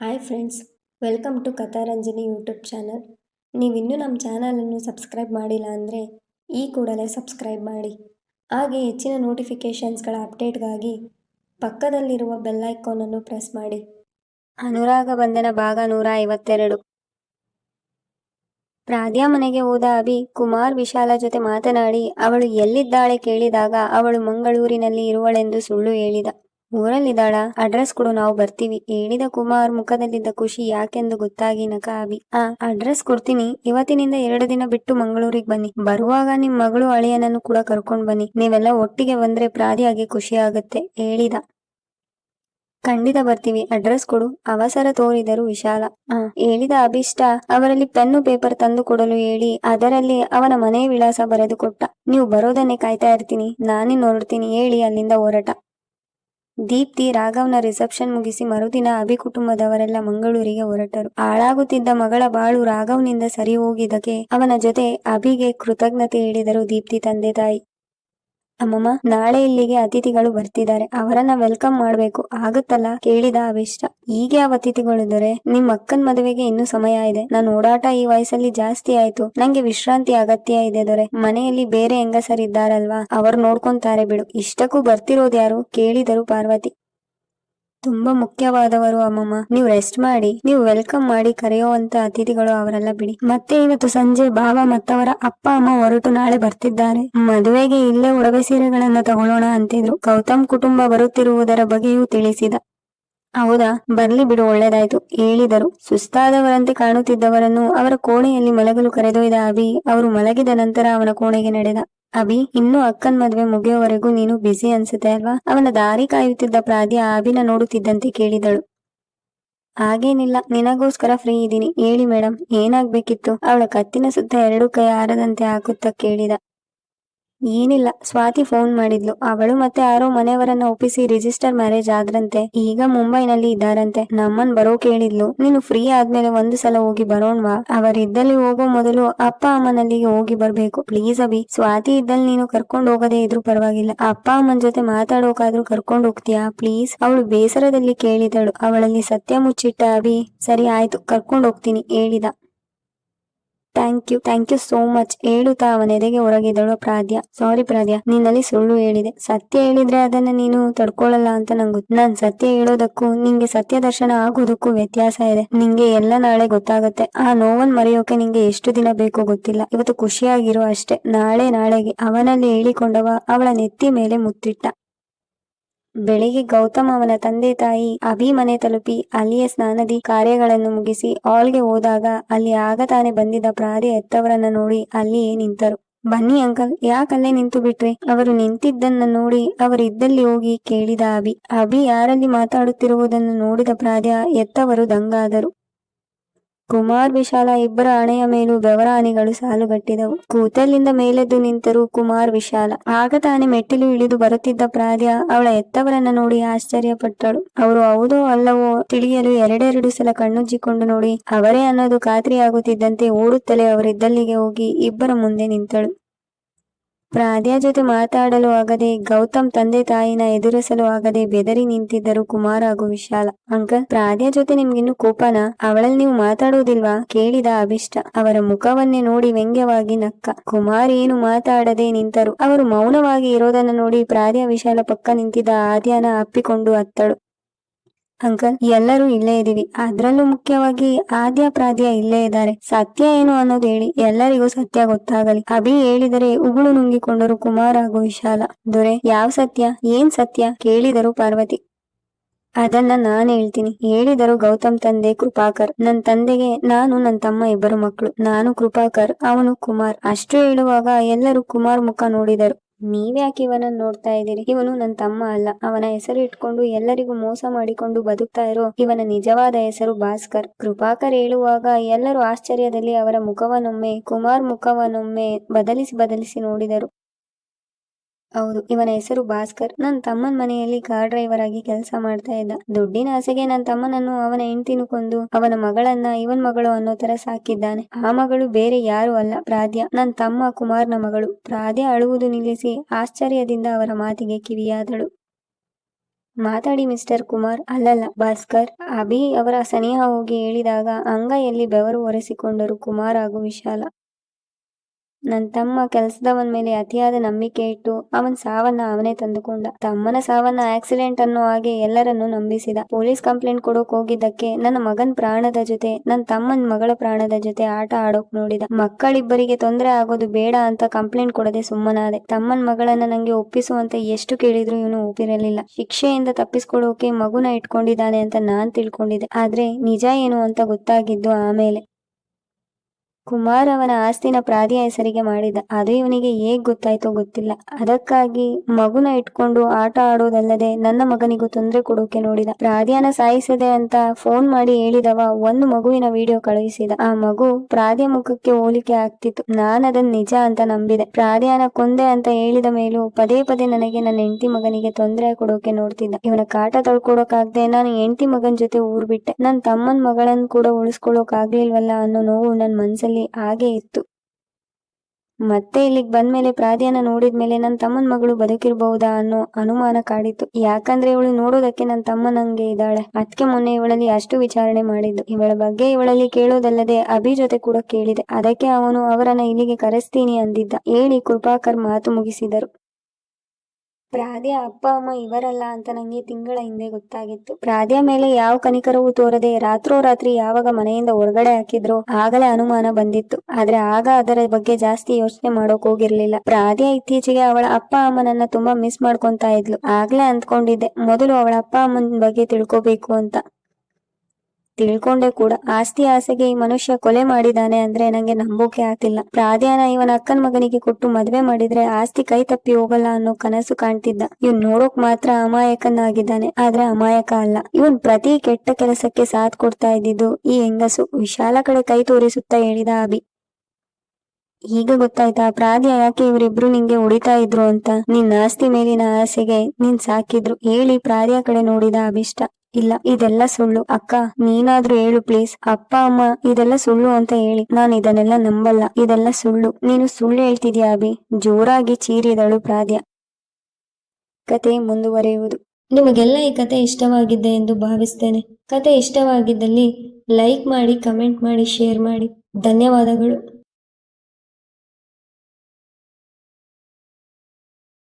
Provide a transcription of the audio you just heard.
Hi friends, welcome to Katharanjani YouTube channel. ನೀವಿನ್ನೂ ನಮ್ಮ ಚಾನಲನ್ನು ಸಬ್ಸ್ಕ್ರೈಬ್ ಮಾಡಿಲ್ಲ ಅಂದರೆ ಈ ಕೂಡಲೇ ಸಬ್ಸ್ಕ್ರೈಬ್ ಮಾಡಿ. ಹಾಗೆ ಹೆಚ್ಚಿನ ನೋಟಿಫಿಕೇಷನ್ಸ್ಗಳ ಅಪ್ಡೇಟ್ಗಾಗಿ ಪಕ್ಕದಲ್ಲಿರುವ ಬೆಲ್ ಐಕಾನನ್ನು ಪ್ರೆಸ್ ಮಾಡಿ. ಅನುರಾಗ ಬಂಧನ ಭಾಗ ನೂರ ಐವತ್ತೆರಡು. ಪ್ರಾಧ್ಯ ಮನೆಗೆ ಹೋದ ಅಭಿ, ಕುಮಾರ್ ವಿಶಾಲ ಜೊತೆ ಮಾತನಾಡಿ, ಅವಳು ಎಲ್ಲಿದ್ದಾಳೆ ಕೇಳಿದಾಗ ಅವಳು ಮಂಗಳೂರಿನಲ್ಲಿ ಇರುವಳೆಂದು ಸುಳ್ಳು ಹೇಳಿದ. ಊರಲ್ಲಿದ್ದಾಳ ಅಡ್ರೆಸ್ ಕೊಡು, ನಾವು ಬರ್ತೀವಿ. ಹೇಳಿದ ಕುಮಾರ್ ಮುಖದಲ್ಲಿದ್ದ ಖುಷಿ ಯಾಕೆಂದು ಗೊತ್ತಾಗಿ ನಕ ಅಭಿ ಆ, ಅಡ್ರೆಸ್ ಕೊಡ್ತೀನಿ. ಇವತ್ತಿನಿಂದ ಎರಡು ದಿನ ಬಿಟ್ಟು ಮಂಗಳೂರಿಗೆ ಬನ್ನಿ. ಬರುವಾಗ ನಿಮ್ ಮಗಳು ಅಳಿಯನನ್ನು ಕೂಡ ಕರ್ಕೊಂಡ್ ಬನ್ನಿ. ನೀವೆಲ್ಲ ಒಟ್ಟಿಗೆ ಬಂದ್ರೆ ಪ್ರಾದಿಯಾಗಿ ಖುಷಿ ಆಗುತ್ತೆ, ಹೇಳಿದ. ಖಂಡಿತ ಬರ್ತೀವಿ. ಅಡ್ರೆಸ್ ಕೊಡು. ಅವಸರ ತೋರಿದರು ವಿಶಾಲ. ಹೇಳಿದ ಅಭಿಷ್ಟ, ಅವರಲ್ಲಿ ಪೆನ್ನು ಪೇಪರ್ ತಂದು ಕೊಡಲು ಹೇಳಿ, ಅದರಲ್ಲಿ ಅವನ ಮನೆ ವಿಳಾಸ ಬರೆದು ಕೊಟ್ಟ. ನೀವು ಬರೋದನ್ನೇ ಕಾಯ್ತಾ ಇರ್ತೀನಿ. ನಾನೇ ನೋಡ್ತೀನಿ ಹೇಳಿ ಅಲ್ಲಿಂದ ಹೊರಟ. ದೀಪ್ತಿ ರಾಘವ್ನ ರಿಸೆಪ್ಷನ್ ಮುಗಿಸಿ ಮರುದಿನ ಅಭಿ ಕುಟುಂಬದವರೆಲ್ಲ ಮಂಗಳೂರಿಗೆ ಹೊರಟರು. ಹಾಳಾಗುತ್ತಿದ್ದ ಮಗಳ ಬಾಳು ರಾಘವ್ನಿಂದ ಸರಿ ಹೋಗಿದ್ದಕ್ಕೆ ಅವನ ಜೊತೆ ಅಭಿಗೆ ಕೃತಜ್ಞತೆ ಹೇಳಿದರು ದೀಪ್ತಿ ತಂದೆ ತಾಯಿ. ಅಮ್ಮಮ್ಮ, ನಾಳೆ ಇಲ್ಲಿಗೆ ಅತಿಥಿಗಳು ಬರ್ತಿದ್ದಾರೆ. ಅವರನ್ನ ವೆಲ್ಕಮ್ ಮಾಡ್ಬೇಕು. ಆಗುತ್ತಲ್ಲ? ಕೇಳಿದ ಅಭಿಷ್ಟ. ಈಗ ಯಾವ ಅತಿಥಿಗಳು ದೊರೆ ನಿಮ್ ಅಕ್ಕನ್ ಮದುವೆಗೆ ಇನ್ನು ಸಮಯ ಇದೆ. ನಾನ್ ಓಡಾಟ ಈ ವಯಸ್ಸಲ್ಲಿ ಜಾಸ್ತಿ ಆಯ್ತು. ನಂಗೆ ವಿಶ್ರಾಂತಿ ಅಗತ್ಯ ಇದೆ ದೊರೆ. ಮನೆಯಲ್ಲಿ ಬೇರೆ ಹೆಂಗಸರಿದ್ದಾರಲ್ವಾ? ಅವ್ರು ನೋಡ್ಕೊಂತಾರೆ ಬಿಡು. ಇಷ್ಟಕ್ಕೂ ಬರ್ತಿರೋದು ಯಾರು? ಕೇಳಿದರು ಪಾರ್ವತಿ. ತುಂಬಾ ಮುಖ್ಯವಾದವರು ಅಮ್ಮಮ್ಮ. ನೀವು ರೆಸ್ಟ್ ಮಾಡಿ, ನೀವು ವೆಲ್ಕಮ್ ಮಾಡಿ ಕರೆಯುವಂತ ಅತಿಥಿಗಳು ಅವರೆಲ್ಲ ಬಿಡಿ. ಮತ್ತೆ ಇವತ್ತು ಸಂಜೆ ಭಾವ ಮತ್ತವರ ಅಪ್ಪ, ಅಮ್ಮ ಹೊರಟು ನಾಳೆ ಬರ್ತಿದ್ದಾರೆ. ಮದುವೆಗೆ ಇಲ್ಲೇ ಒಡವೆ ಸೀರೆಗಳನ್ನ ತಗೊಳ್ಳೋಣ ಅಂತಿದ್ರು. ಗೌತಮ್ ಕುಟುಂಬ ಬರುತ್ತಿರುವುದರ ಬಗ್ಗೆಯೂ ತಿಳಿಸಿದ. ಹೌದಾ? ಬರ್ಲಿ ಬಿಡು, ಒಳ್ಳೇದಾಯ್ತು. ಹೇಳಿದರು. ಸುಸ್ತಾದವರಂತೆ ಕಾಣುತ್ತಿದ್ದವರನ್ನು ಅವರ ಕೋಣೆಯಲ್ಲಿ ಮಲಗಲು ಕರೆದೊಯ್ದ ಅಭಿ. ಅವರು ಮಲಗಿದ ನಂತರ ಅವನ ಕೋಣೆಗೆ ನಡೆದ. ಅಭಿ, ಇನ್ನೂ ಅಕ್ಕನ್ ಮದ್ವೆ ಮುಗಿಯೋವರೆಗೂ ನೀನು ಬ್ಯುಸಿ ಅನ್ಸುತ್ತೆ ಅಲ್ವಾ? ಅವನ ದಾರಿ ಕಾಯುತ್ತಿದ್ದ ಪ್ರಾದ್ಯ ಅಭಿನ ನೋಡುತ್ತಿದ್ದಂತೆ ಕೇಳಿದಳು. ಹಾಗೇನಿಲ್ಲ, ನಿನಗೋಸ್ಕರ ಫ್ರೀ ಇದ್ದೀನಿ. ಹೇಳಿ ಮೇಡಮ್ ಏನಾಗ್ಬೇಕಿತ್ತು? ಅವಳ ಕತ್ತಿನ ಸುತ್ತ ಎರಡು ಕೈ ಆರದಂತೆ ಹಾಕುತ್ತಾ ಕೇಳಿದ. ಏನಿಲ್ಲ, ಸ್ವಾತಿ ಫೋನ್ ಮಾಡಿದ್ಲು. ಅವಳು ಮತ್ತೆ ಯಾರೋ ಮನೆಯವರನ್ನ ಒಪ್ಪಿಸಿ ರಿಜಿಸ್ಟರ್ ಮ್ಯಾರೇಜ್ ಆದ್ರಂತೆ. ಈಗ ಮುಂಬೈನಲ್ಲಿ ಇದ್ದಾರಂತೆ. ನಮ್ಮನ್ ಬರೋ ಕೇಳಿದ್ಲು. ನೀನು ಫ್ರೀ ಆದ್ಮೇಲೆ ಒಂದು ಸಲ ಹೋಗಿ ಬರೋಣ್ವಾ? ಅವರಿದ್ದಲ್ಲಿ ಹೋಗೋ ಮೊದಲು ಅಪ್ಪ ಅಮ್ಮನಲ್ಲಿಗೆ ಹೋಗಿ ಬರ್ಬೇಕು. ಪ್ಲೀಸ್ ಅಭಿ, ಸ್ವಾತಿ ಇದ್ದಲ್ಲಿ ನೀನು ಕರ್ಕೊಂಡು ಹೋಗದೇ ಇದ್ರು ಪರವಾಗಿಲ್ಲ. ಅಪ್ಪ ಅಮ್ಮನ ಜೊತೆ ಮಾತಾಡೋಕಾದ್ರೂ ಕರ್ಕೊಂಡು ಹೋಗ್ತೀಯಾ? ಪ್ಲೀಸ್. ಅವಳು ಬೇಸರದಲ್ಲಿ ಕೇಳಿದಳು. ಅವಳಲ್ಲಿ ಸತ್ಯ ಮುಚ್ಚಿಟ್ಟ ಅಭಿ, ಸರಿ ಆಯ್ತು, ಕರ್ಕೊಂಡು ಹೋಗ್ತೀನಿ, ಹೇಳಿದ. Thank you thank you so much ಹೇಳುತ್ತಾ ಅವನೆದೆಗೆ ಹೊರಗಿದಳು ಪ್ರಾದ್ಯ. ಸಾರಿ ಪ್ರಾದ್ಯ. ನಿನ್ನಲ್ಲಿ ಸುಳ್ಳು ಹೇಳಿದೆ. ಸತ್ಯ ಹೇಳಿದ್ರೆ ಅದನ್ನ ನೀನು ತಡ್ಕೊಳ್ಳಲ್ಲ ಅಂತ ನಂಗೆ ನಾನ್ ಸತ್ಯ ಹೇಳೋದಕ್ಕೂ, ನಿಂಗೆ ಸತ್ಯ ದರ್ಶನ ಆಗೋದಕ್ಕೂ ವ್ಯತ್ಯಾಸ ಇದೆ. ನಿಂಗೆ ಎಲ್ಲ ನಾಳೆ ಗೊತ್ತಾಗುತ್ತೆ. ಆ ನೋವನ್ ಮರೆಯೋಕೆ ನಿಂಗೆ ಎಷ್ಟು ದಿನ ಬೇಕೋ ಗೊತ್ತಿಲ್ಲ. ಇವತ್ತು ಖುಷಿಯಾಗಿರೋ ಅಷ್ಟೇ. ನಾಳೆ ನಾಳೆಗೆ ಅವನಲ್ಲಿ ಹೇಳಿಕೊಂಡವ ಅವಳ ನೆತ್ತಿ ಮೇಲೆ ಮುತ್ತಿಟ್ಟ. ಬೆಳಿಗ್ಗೆ ಗೌತಮ್ ಅವನ ತಂದೆ ತಾಯಿ ಅಭಿ ಮನೆ ತಲುಪಿ ಅಲ್ಲಿಯ ಸ್ನಾನದಿ ಕಾರ್ಯಗಳನ್ನು ಮುಗಿಸಿ ಹಾಲ್ಗೆ ಹೋದಾಗ ಅಲ್ಲಿ ಆಗ ತಾನೇ ಬಂದಿದ್ದ ಪ್ರಾರಿ ಎತ್ತವರನ್ನ ನೋಡಿ ಅಲ್ಲಿಯೇ ನಿಂತರು. ಬನ್ನಿ ಅಂಕಲ್, ಯಾಕಲ್ಲೇ ನಿಂತು ಬಿಟ್ರಿ? ಅವರು ನಿಂತಿದ್ದನ್ನ ನೋಡಿ ಅವರಿದ್ದಲ್ಲಿ ಹೋಗಿ ಕೇಳಿದ ಅಭಿ. ಅಭಿ ಯಾರಲ್ಲಿ ಮಾತಾಡುತ್ತಿರುವುದನ್ನು ನೋಡಿದ ಪ್ರಾದ್ಯ ಎತ್ತವರು ದಂಗಾದರು. ಕುಮಾರ್ ವಿಶಾಲ ಇಬ್ಬರ ಹಣೆಯ ಮೇಲೂ ಬೆವರಾನಿಗಳು ಸಾಲುಗಟ್ಟಿದವು. ಕೂತಲ್ಲಿಂದ ಮೇಲೆದ್ದು ನಿಂತರು ಕುಮಾರ್ ವಿಶಾಲ. ಆಗ ತಾನೆ ಮೆಟ್ಟಿಲು ಇಳಿದು ಬರುತ್ತಿದ್ದ ಪ್ರಾದ್ಯ ಅವಳ ಎತ್ತವರನ್ನ ನೋಡಿ ಆಶ್ಚರ್ಯಪಟ್ಟಳು. ಅವರು ಹೌದೋ ಅಲ್ಲವೋ ತಿಳಿಯಲು ಎರಡೆರಡು ಸಲ ಕಣ್ಣುಜ್ಜಿಕೊಂಡು ನೋಡಿ ಅವರೇ ಅನ್ನೋದು ಖಾತ್ರಿಯಾಗುತ್ತಿದ್ದಂತೆ ಓಡುತ್ತಲೇ ಅವರಿದ್ದಲ್ಲಿಗೆ ಹೋಗಿ ಇಬ್ಬರ ಮುಂದೆ ನಿಂತಳು. ಪ್ರಾದ್ಯ ಜೊತೆ ಮಾತಾಡಲು ಆಗದೆ, ಗೌತಮ್ ತಂದೆ ತಾಯಿನ ಎದುರಿಸಲು ಆಗದೆ ಬೆದರಿ ನಿಂತಿದ್ದರು ಕುಮಾರ್ ಹಾಗೂ ವಿಶಾಲ. ಅಂಕಲ್, ಪ್ರಾದ್ಯ ಜೊತೆ ನಿಮ್ಗಿನ್ನು ಕೋಪನ? ಅವಳಲ್ಲಿ ನೀವು ಮಾತಾಡುವುದಿಲ್ವಾ? ಕೇಳಿದ ಅಭಿಷ್ಟ. ಅವರ ಮುಖವನ್ನೇ ನೋಡಿ ವ್ಯಂಗ್ಯವಾಗಿ ನಕ್ಕ. ಕುಮಾರ್ ಏನು ಮಾತಾಡದೆ ನಿಂತರು. ಅವರು ಮೌನವಾಗಿ ಇರೋದನ್ನ ನೋಡಿ ಪ್ರಾದ್ಯ ವಿಶಾಲ ಪಕ್ಕ ನಿಂತಿದ್ದ ಆದ್ಯಾನ ಅಪ್ಪಿಕೊಂಡು ಅತ್ತಳು. ಅಂಕಲ್, ಎಲ್ಲರೂ ಇಲ್ಲೇ ಇದೀವಿ ಅದ್ರಲ್ಲೂ ಮುಖ್ಯವಾಗಿ ಆದ್ಯ ಪ್ರಾದ್ಯ ಇಲ್ಲೇ ಇದ್ದಾರೆ. ಸತ್ಯ ಏನು ಅನ್ನೋದು ಹೇಳಿ, ಎಲ್ಲರಿಗೂ ಸತ್ಯ ಗೊತ್ತಾಗಲಿ. ಅಭಿ ಹೇಳಿದರೆ ಉಗುಳು ನುಂಗಿಕೊಂಡರು ಕುಮಾರ ಹಾಗೂ ವಿಶಾಲ. ದೊರೆ, ಯಾವ ಸತ್ಯ, ಏನ್ ಸತ್ಯ? ಕೇಳಿದರು ಪಾರ್ವತಿ. ಅದನ್ನ ನಾನ್ ಹೇಳ್ತೀನಿ. ಹೇಳಿದರು ಗೌತಮ್ ತಂದೆ ಕೃಪಾಕರ್. ನನ್ ತಂದೆಗೆ ನಾನು ನನ್ನ ತಮ್ಮ ಇಬ್ಬರು ಮಕ್ಕಳು. ನಾನು ಕೃಪಾಕರ್, ಅವನು ಕುಮಾರ್. ಅಷ್ಟು ಹೇಳುವಾಗ ಎಲ್ಲರೂ ಕುಮಾರ್ ಮುಖ ನೋಡಿದರು. ನೀವ್ಯಾಕೆ ಇವನನ್ನ ನೋಡ್ತಾ ಇದ್ದೀರಿ? ಇವನು ನನ್ನ ತಮ್ಮ ಅಲ್ಲ. ಅವನ ಹೆಸರು ಇಟ್ಕೊಂಡು ಎಲ್ಲರಿಗೂ ಮೋಸ ಮಾಡಿಕೊಂಡು ಬದುಕ್ತಾ ಇರೋ ಇವನ ನಿಜವಾದ ಹೆಸರು ಭಾಸ್ಕರ್. ಕೃಪಾಕರ್ ಹೇಳುವಾಗ ಎಲ್ಲರೂ ಆಶ್ಚರ್ಯದಲ್ಲಿ ಅವರ ಮುಖವನ್ನೊಮ್ಮೆ, ಕುಮಾರ್ ಮುಖವನ್ನೊಮ್ಮೆ ಬದಲಿಸಿ ಬದಲಿಸಿ ನೋಡಿದರು. ಹೌದು, ಇವನ ಹೆಸರು ಭಾಸ್ಕರ್. ನನ್ನ ತಮ್ಮನ ಮನೆಯಲ್ಲಿ ಕಾರ್ ಡ್ರೈವರ್ ಆಗಿ ಕೆಲಸ ಮಾಡ್ತಾ ಇದ್ದ. ದುಡ್ಡಿನ ಆಸೆಗೆ ನನ್ನ ತಮ್ಮನನ್ನು ಅವನ ಹೆಂಡತಿನು ಕೊಂದು ಅವನ ಮಗಳನ್ನ ಇವನ್ ಮಗಳು ಅನ್ನೋ ತರ ಸಾಕಿದ್ದಾನೆ. ಆ ಮಗಳು ಬೇರೆ ಯಾರು ಅಲ್ಲ ಪ್ರಾದ್ಯ ನನ್ನ ತಮ್ಮ ಕುಮಾರ್ನ ಮಗಳು. ಪ್ರಾದ್ಯ ಅಳುವುದು ನಿಲ್ಲಿಸಿ ಆಶ್ಚರ್ಯದಿಂದ ಅವರ ಮಾತಿಗೆ ಕಿವಿಯಾದಳು. ಮಾತಾಡಿ ಮಿಸ್ಟರ್ ಕುಮಾರ್. ಅಲ್ಲಲ್ಲ, ಭಾಸ್ಕರ್. ಅಭಿ ಅವರ ಸನಿಹ ಹೋಗಿ ಹೇಳಿದಾಗ ಅಂಗೈಯಲ್ಲಿ ಬೆವರು ಒರೆಸಿಕೊಂಡರು ಕುಮಾರ್ ಹಾಗೂ ವಿಶಾಲ. ನನ್ ತಮ್ಮ ಕೆಲಸದವನ ಮೇಲೆ ಅತಿಯಾದ ನಂಬಿಕೆ ಇಟ್ಟು ಅವನ್ ಸಾವನ್ನ ಅವನೇ ತಂದುಕೊಂಡ. ತಮ್ಮನ ಸಾವನ್ನ ಆಕ್ಸಿಡೆಂಟ್ ಅನ್ನೋ ಹಾಗೆ ಎಲ್ಲರನ್ನು ನಂಬಿಸಿದ. ಪೊಲೀಸ್ ಕಂಪ್ಲೇಂಟ್ ಕೊಡೋಕ್ ಹೋಗಿದ್ದಕ್ಕೆ ನನ್ನ ಮಗನ್ ಪ್ರಾಣದ ಜೊತೆ, ನನ್ ತಮ್ಮನ್ ಮಗಳ ಪ್ರಾಣದ ಜೊತೆ ಆಟ ಆಡೋಕ್ ನೋಡಿದ. ಮಕ್ಕಳಿಬ್ಬರಿಗೆ ತೊಂದರೆ ಆಗೋದು ಬೇಡ ಅಂತ ಕಂಪ್ಲೇಂಟ್ ಕೊಡದೆ ಸುಮ್ಮನಾದೆ. ತಮ್ಮನ್ ಮಗಳನ್ನ ನಂಗೆ ಒಪ್ಪಿಸುವಂತ ಎಷ್ಟು ಕೇಳಿದ್ರು ಇವನು ಒಪ್ಪಿರಲಿಲ್ಲ. ಶಿಕ್ಷೆಯಿಂದ ತಪ್ಪಿಸ್ಕೊಡೋಕೆ ಮಗುನ ಇಟ್ಕೊಂಡಿದ್ದಾನೆ ಅಂತ ನಾನ್ ತಿಳ್ಕೊಂಡಿದ್ದೆ. ಆದ್ರೆ ನಿಜ ಏನು ಅಂತ ಗೊತ್ತಾಗಿದ್ದು ಆಮೇಲೆ. ಕುಮಾರ್ ಅವನ ಆಸ್ತಿನ ಪ್ರಾದಿಯ ಹೆಸರಿಗೆ ಮಾಡಿದ. ಅದು ಇವನಿಗೆ ಹೇಗ್ ಗೊತ್ತಾಯ್ತೋ ಗೊತ್ತಿಲ್ಲ. ಅದಕ್ಕಾಗಿ ಮಗುನ ಇಟ್ಕೊಂಡು ಆಟ ಆಡೋದಲ್ಲದೆ ನನ್ನ ಮಗನಿಗೂ ತೊಂದರೆ ಕೊಡೋಕೆ ನೋಡಿದ. ಪ್ರಾದ್ಯಾನ ಸಾಯಿಸಿದೆ ಅಂತ ಫೋನ್ ಮಾಡಿ ಹೇಳಿದವ ಒಂದು ಮಗುವಿನ ವಿಡಿಯೋ ಕಳುಹಿಸಿದ. ಆ ಮಗು ಪ್ರಾದ್ಯ ಮುಖಕ್ಕೆ ಹೋಲಿಕೆ ಆಗ್ತಿತ್ತು. ನಾನ್ ನಿಜ ಅಂತ ನಂಬಿದೆ. ಪ್ರಾದ್ಯಾನ ಕೊಂದೆ ಅಂತ ಹೇಳಿದ ಮೇಲೂ ಪದೇ ಪದೇ ನನಗೆ ನನ್ನ ಹೆಂಡತಿ ಮಗನಿಗೆ ತೊಂದರೆ ಕೊಡೋಕೆ ನೋಡ್ತಿದ್ದ. ಇವನ ಕಾಟ ತಳ್ಕೊಡೋಕಾಗ್ದೆ ನಾನು ಹೆಂಡತಿ ಮಗನ್ ಜೊತೆ ಊರ್ ಬಿಟ್ಟೆ ನನ್ ತಮ್ಮನ್ ಮಗಳನ್ ಕೂಡ ಉಳಿಸ್ಕೊಳ್ಳೋಕ್ ಆಗ್ಲಿಲ್ವಲ್ಲ ಅನ್ನೋ ನೋವು ನನ್ ಮನ್ಸಲ್ಲಿ ಹಾಗೆ ಇತ್ತು. ಮತ್ತೆ ಇಲ್ಲಿಗ್ ಬಂದ್ಮೇಲೆ ನೋಡಿದ ನೋಡಿದ್ಮೇಲೆ ನನ್ನ ತಮ್ಮನ ಮಗಳು ಬದುಕಿರಬಹುದಾ ಅನ್ನೋ ಅನುಮಾನ ಕಾಡಿತ್ತು. ಯಾಕಂದ್ರೆ ಇವಳು ನೋಡೋದಕ್ಕೆ ನನ್ನ ತಮ್ಮನಂಗೆ ಇದ್ದಾಳೆ. ಅದಕ್ಕೆ ಮೊನ್ನೆ ಇವಳಲ್ಲಿ ಅಷ್ಟು ವಿಚಾರಣೆ ಮಾಡಿದ್ದು. ಇವಳ ಬಗ್ಗೆ ಇವಳಲ್ಲಿ ಕೇಳೋದಲ್ಲದೆ ಅಭಿ ಜೊತೆ ಕೂಡ ಕೇಳಿದೆ. ಅದಕ್ಕೆ ಅವನು ಅವರನ್ನ ಇಲ್ಲಿಗೆ ಕರೆಸ್ತೀನಿ ಅಂದಿದ್ದ. ಹೇಳಿ ಕೃಪಾಕರ್ ಮಾತು ಮುಗಿಸಿದರು. ಪ್ರಾದ್ಯ ಅಪ್ಪ, ಅಮ್ಮ ಇವರಲ್ಲ ಅಂತ ನಂಗೆ ತಿಂಗಳ ಹಿಂದೆ ಗೊತ್ತಾಗಿತ್ತು. ಪ್ರಾದ್ಯ ಮೇಲೆ ಯಾವ ಕನಿಕರವೂ ತೋರದೆ ರಾತ್ರೋರಾತ್ರಿ ಯಾವಾಗ ಮನೆಯಿಂದ ಹೊರಗಡೆ ಹಾಕಿದ್ರು ಆಗಲೇ ಅನುಮಾನ ಬಂದಿತ್ತು. ಆದ್ರೆ ಆಗ ಅದರ ಬಗ್ಗೆ ಜಾಸ್ತಿ ಯೋಚನೆ ಮಾಡೋಕ್ ಹೋಗಿರ್ಲಿಲ್ಲ. ಪ್ರಾದ್ಯ ಇತ್ತೀಚೆಗೆ ಅವಳ ಅಪ್ಪ ಅಮ್ಮನನ್ನ ತುಂಬಾ ಮಿಸ್ ಮಾಡ್ಕೊಂತಾ ಇದ್ಲು. ಆಗ್ಲೇ ಅಂದ್ಕೊಂಡಿದ್ದೆ, ಮೊದಲು ಅವಳ ಅಪ್ಪ, ಅಮ್ಮನ ಬಗ್ಗೆ ತಿಳ್ಕೊಬೇಕು ಅಂತ. ತಿಳ್ಕೊಂಡೆ ಕೂಡ. ಆಸ್ತಿ, ಆಸೆಗೆ ಈ ಮನುಷ್ಯ ಕೊಲೆ ಮಾಡಿದಾನೆ ಅಂದ್ರೆ ನಂಗೆ ನಂಬೋಕೆ ಆಗ್ತಿಲ್ಲ. ಪ್ರಾಧ್ಯಾನ ಇವನ ಅಕ್ಕನ ಮಗನಿಗೆ ಕೊಟ್ಟು ಮದ್ವೆ ಮಾಡಿದ್ರೆ ಆಸ್ತಿ ಕೈ ತಪ್ಪಿ ಹೋಗಲ್ಲ ಅನ್ನೋ ಕನಸು ಕಾಣ್ತಿದ್ದ. ಇವನ್ ನೋಡೋಕ್ ಮಾತ್ರ ಅಮಾಯಕನಾಗಿದ್ದಾನೆ, ಆದ್ರೆ ಅಮಾಯಕ ಅಲ್ಲ. ಇವನ್ ಪ್ರತಿ ಕೆಟ್ಟ ಕೆಲಸಕ್ಕೆ ಸಾಥ್ ಕೊಡ್ತಾ ಇದ್ದಿದ್ದು ಈ ಹೆಂಗಸು. ವಿಶಾಲ ಕಡೆ ಕೈ ತೋರಿಸುತ್ತಾ ಹೇಳಿದ ಅಭಿ. ಈಗ ಗೊತ್ತಾಯ್ತಾ? ಪ್ರಾಧ್ಯ ಯಾಕೆ ಇವರಿಬ್ರು ನಿಂಗೆ ಹೊಡಿತಾ ಇದ್ರು ಅಂತ? ನಿನ್ ಆಸ್ತಿ ಮೇಲಿನ ಆಸೆಗೆ ನಿನ್ ಸಾಕಿದ್ರು. ಹೇಳಿ ಪ್ರಾಧ್ಯ ಕಡೆ ನೋಡಿದ ಅಭಿಷ್ಟ. ಇಲ್ಲ, ಇದೆಲ್ಲ ಸುಳ್ಳು. ಅಕ್ಕ, ನೀನಾದ್ರೂ ಹೇಳು ಪ್ಲೀಸ್. ಅಪ್ಪ, ಅಮ್ಮ, ಇದೆಲ್ಲ ಸುಳ್ಳು ಅಂತ ಹೇಳಿ. ನಾನು ಇದನ್ನೆಲ್ಲ ನಂಬಲ್ಲ. ಇದೆಲ್ಲ ಸುಳ್ಳು. ನೀನು ಸುಳ್ಳು ಹೇಳ್ತಿದ್ಯಾ ಅಭಿ? ಜೋರಾಗಿ ಚೀರಿದಳು ಪ್ರಾದ್ಯ. ಕತೆ ಮುಂದುವರೆಯುವುದು. ನಿಮಗೆಲ್ಲ ಈ ಕತೆ ಇಷ್ಟವಾಗಿದೆ ಎಂದು ಭಾವಿಸ್ತೇನೆ. ಕತೆ ಇಷ್ಟವಾಗಿದ್ದಲ್ಲಿ ಲೈಕ್ ಮಾಡಿ, ಕಮೆಂಟ್ ಮಾಡಿ, ಶೇರ್ ಮಾಡಿ. ಧನ್ಯವಾದಗಳು.